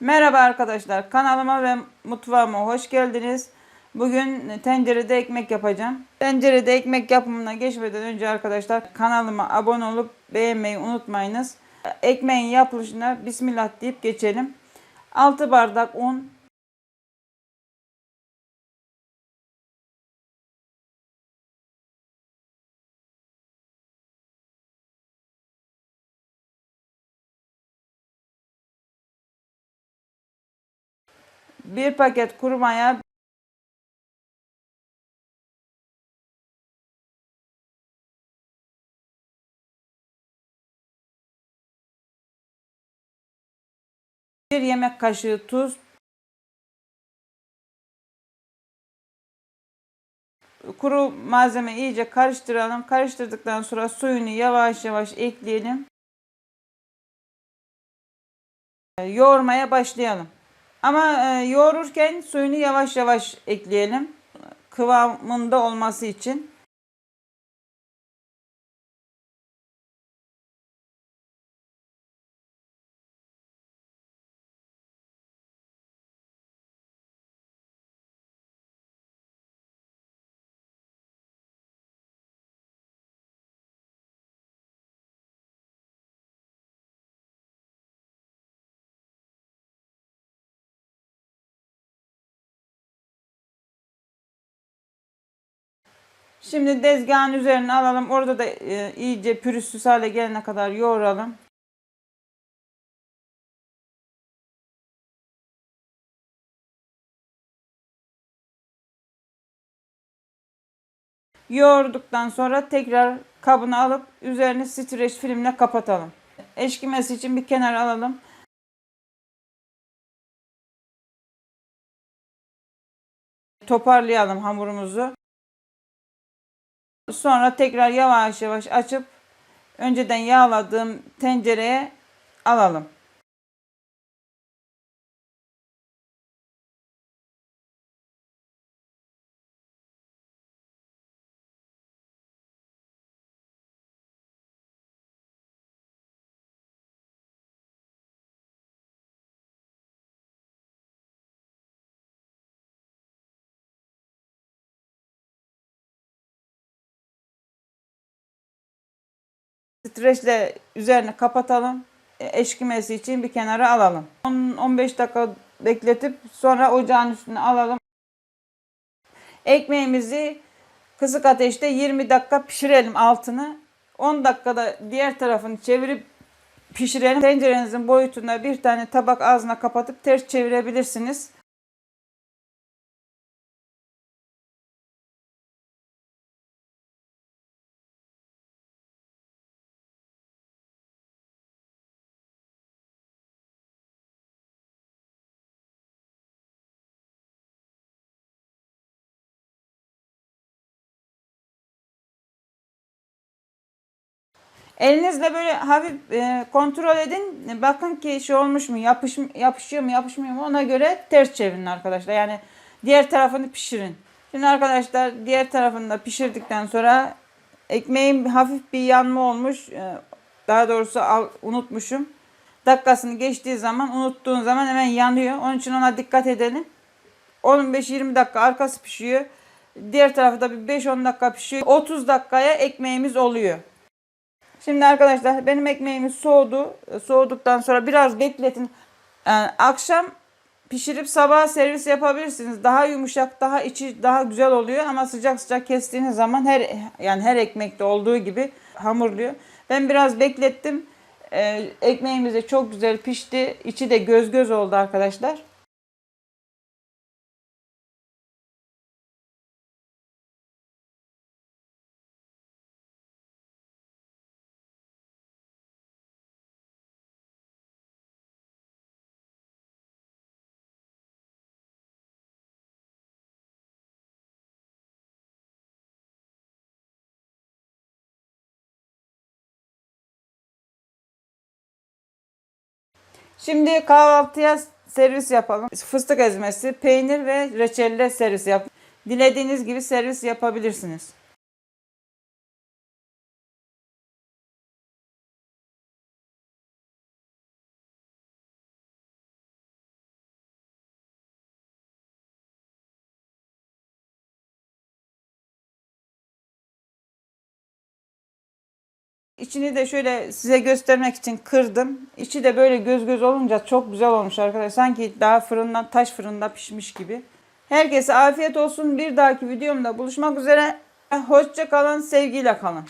Merhaba arkadaşlar. Kanalıma ve mutfağıma hoş geldiniz. Bugün tencerede ekmek yapacağım. Tencerede ekmek yapımına geçmeden önce arkadaşlar kanalıma abone olup beğenmeyi unutmayınız. Ekmeğin yapılışına bismillah deyip geçelim. 6 bardak un, bir paket kuru maya, bir yemek kaşığı tuz, kuru malzeme iyice karıştıralım. Karıştırdıktan sonra suyunu yavaş yavaş ekleyelim. Yoğurmaya başlayalım. Ama e, yoğururken suyunu yavaş yavaş ekleyelim. Kıvamında olması için. Şimdi tezgahın üzerine alalım. Orada da e, iyice pürüzsüz hale gelene kadar yoğuralım. Yoğurduktan sonra tekrar kabını alıp üzerini streç filmle kapatalım. Eşkimesi için bir kenar alalım. Toparlayalım hamurumuzu. Sonra tekrar yavaş yavaş açıp önceden yağladığım tencereye alalım. Streçle üzerine kapatalım. E, Eşkimesi için bir kenara alalım. 10-15 dakika bekletip sonra ocağın üstüne alalım. Ekmeğimizi kısık ateşte 20 dakika pişirelim altını. 10 dakikada diğer tarafını çevirip pişirelim. Tencerenizin boyutunda bir tane tabak ağzına kapatıp ters çevirebilirsiniz. Elinizle böyle hafif e, kontrol edin. Bakın ki şey olmuş mu, yapış, yapışıyor mu, yapışmıyor mu ona göre ters çevirin arkadaşlar. Yani diğer tarafını pişirin. Şimdi arkadaşlar diğer tarafını da pişirdikten sonra ekmeğin hafif bir yanma olmuş. E, daha doğrusu al, unutmuşum. Dakikasını geçtiği zaman unuttuğun zaman hemen yanıyor. Onun için ona dikkat edelim. 15-20 dakika arkası pişiyor. Diğer tarafı da bir 5-10 dakika pişiyor. 30 dakikaya ekmeğimiz oluyor. Şimdi arkadaşlar benim ekmeğimiz soğudu. Soğuduktan sonra biraz bekletin. Yani akşam pişirip sabah servis yapabilirsiniz. Daha yumuşak, daha içi daha güzel oluyor ama sıcak sıcak kestiğiniz zaman her yani her ekmekte olduğu gibi hamurluyor. Ben biraz beklettim. Ee, ekmeğimiz de çok güzel pişti. İçi de göz göz oldu arkadaşlar. Şimdi kahvaltıya servis yapalım. Fıstık ezmesi, peynir ve reçelle servis yap. Dilediğiniz gibi servis yapabilirsiniz. İçini de şöyle size göstermek için kırdım. İçi de böyle göz göz olunca çok güzel olmuş arkadaşlar. Sanki daha fırından taş fırında pişmiş gibi. Herkese afiyet olsun. Bir dahaki videomda buluşmak üzere. Hoşça kalın, sevgiyle kalın.